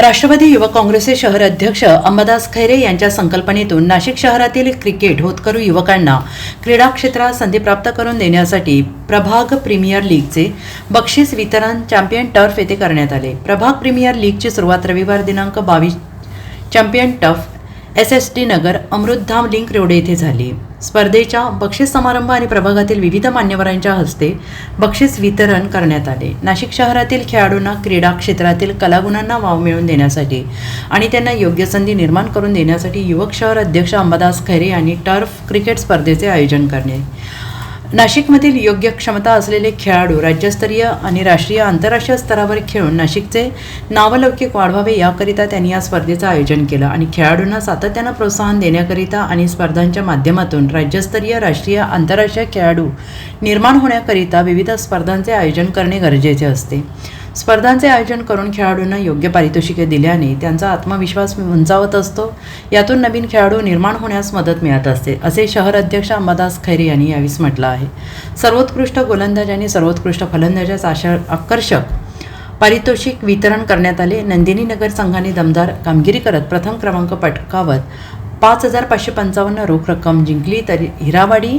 राष्ट्रवादी युवक काँग्रेसचे शहर अध्यक्ष अंबादास खैरे यांच्या संकल्पनेतून नाशिक शहरातील क्रिकेट होतकरू युवकांना क्रीडा क्षेत्रात संधी प्राप्त करून देण्यासाठी प्रभाग प्रीमियर लीगचे बक्षीस वितरण चॅम्पियन टर्फ येथे करण्यात आले. प्रभाग प्रीमियर लीगची सुरुवात रविवार दिनांक बावीस champion tough S S T नगर अमृतधाम लिंक रोड येथे झाली. स्पर्धेच्या बक्षीस समारंभ आणि प्रभागातील विविध मान्यवरांच्या हस्ते बक्षीस वितरण करण्यात आले. नाशिक शहरातील खेळाडूंना क्रीडा क्षेत्रातील कलागुणांना वाव मिळवून देण्यासाठी आणि त्यांना योग्य संधी निर्माण करून देण्यासाठी युवक शहर अध्यक्ष अंबादास खैरे यांनी टर्फ क्रिकेट स्पर्धेचे आयोजन करणे. नाशिकमधील योग्य क्षमता असलेले खेळाडू राज्यस्तरीय आणि राष्ट्रीय आंतरराष्ट्रीय स्तरावर खेळून नाशिकचे नावलौकिक वाढवावे याकरिता त्यांनी या स्पर्धेचं आयोजन केलं. आणि खेळाडूंना सातत्यानं प्रोत्साहन देण्याकरिता आणि स्पर्धांच्या माध्यमातून राज्यस्तरीय राष्ट्रीय आंतरराष्ट्रीय खेळाडू निर्माण होण्याकरिता विविध स्पर्धांचे आयोजन करणे गरजेचे असते. स्पर्धांचे आयोजन करून खेळाडूंना योग्य पारितोषिके दिल्याने त्यांचा आत्मविश्वास उंचावत असतो. यातून नवीन खेळाडू निर्माण होण्यास मदत मिळत असते असे शहर अध्यक्ष अंबादास खैरे यांनी यावेळी म्हटलं आहे. सर्वोत्कृष्ट गोलंदाज आणि सर्वोत्कृष्ट फलंदाजास आशा आकर्षक पारितोषिक वितरण करण्यात आले. नंदिनी नगर संघाने दमदार कामगिरी करत प्रथम क्रमांक पटकावत पाच हजार पाचशे पंचावन्न रोख रक्कम जिंकली तर हिरावाडी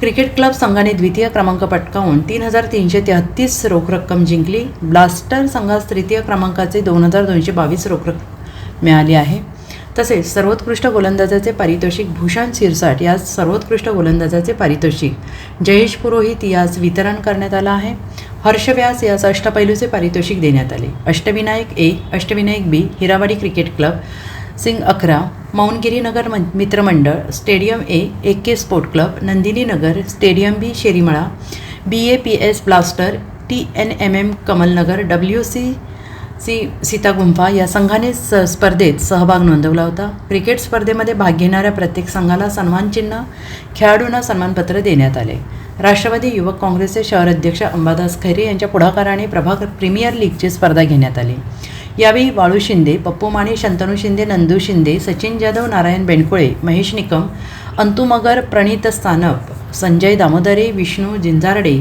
क्रिकेट क्लब संघाने द्वितीय क्रमांक पटकावून तीन हजार तीनशे तेहत्तीस रोख रक्कम जिंकली. ब्लास्टर संघास तृतीय क्रमांकाचे दोन हजार दोनशे बावीस रोख रक्कम मिळाली आहे. तसेच सर्वोत्कृष्ट गोलंदाजाचे पारितोषिक भूषण सिरसाट यास सर्वोत्कृष्ट गोलंदाजाचे पारितोषिक. जयेश पुरोहित यास वितरण करण्यात आलं आहे. हर्ष व्यास यास अष्टपैलूचे पारितोषिक देण्यात आले. Ashtavinayak A Ashtavinayak B Hirawadi cricket club Singh अकरा मौनगिरीनगर नगर मित्रमंडळ stadium A A K sport club Nandini Nagar stadium B Sherimala B A P S blaster T N M M Kamalnagar W C C Sitagumpha या संघाने स स्पर्धेत सहभाग नोंदवला होता. क्रिकेट स्पर्धेमध्ये भाग घेणाऱ्या प्रत्येक संघाला सन्मानचिन्ह खेळाडूंना सन्मानपत्र देण्यात आले. राष्ट्रवादी युवक काँग्रेसचे शहर अध्यक्ष अंबादास खैरे यांच्या पुढाकाराने प्रभाग प्रीमियर लीगची स्पर्धा घेण्यात आली. यावेळी वाळू शिंदे पप्पू माने शंतनू शिंदे नंदू शिंदे सचिन जाधव नारायण बेंडकुळे महेश निकम अंतू मगर प्रणित स्थानप संजय दामोदरे विष्णू जिंजारडे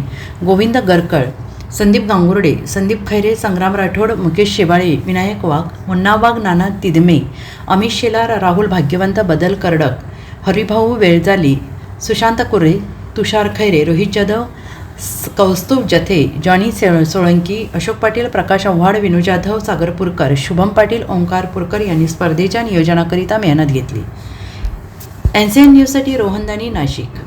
गोविंद गरकळ संदीप गांगुर्डे संदीप खैरे संग्राम राठोड मुकेश शेवाळे विनायक वाघ मुन्ना वाघ नाना तिदमे अमित शेलार राहुल भाग्यवंत बदल करडक हरिभाऊ वेळजाली सुशांत कुरे तुषार खैरे रोहित जाधव कौस्तुभ जथे जॉनी सोळंकी अशोक पाटील प्रकाश आव्हाड विनू जाधव सागरपूरकर शुभम पाटील ओंकार पुरकर यांनी स्पर्धेच्या नियोजनाकरिता मेहनत घेतली. एन सी एन न्यूजसाठी रोहनदानी नाशिक.